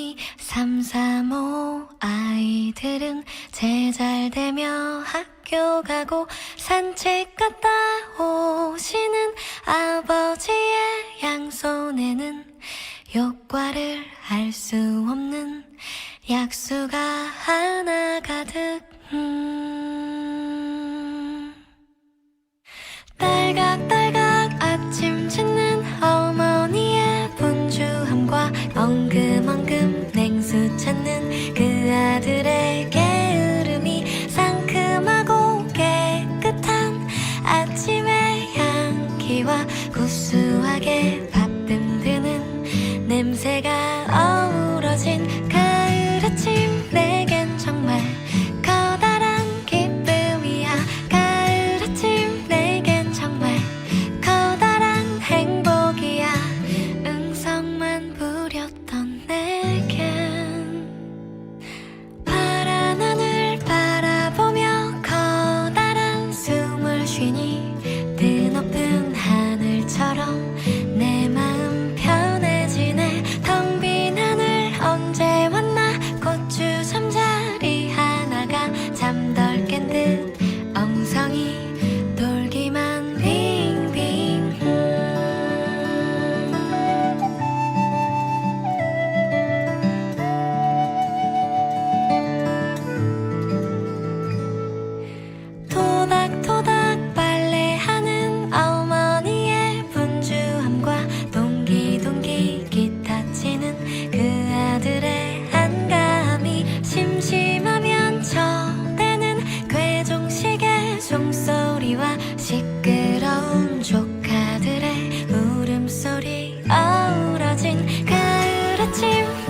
보니 335 아이들은 제잘되며 학교 가고 산책 갔다 오시는 아버지의 양손에는 욕과를 알 수 없는 약수가 하나 가득 음. seem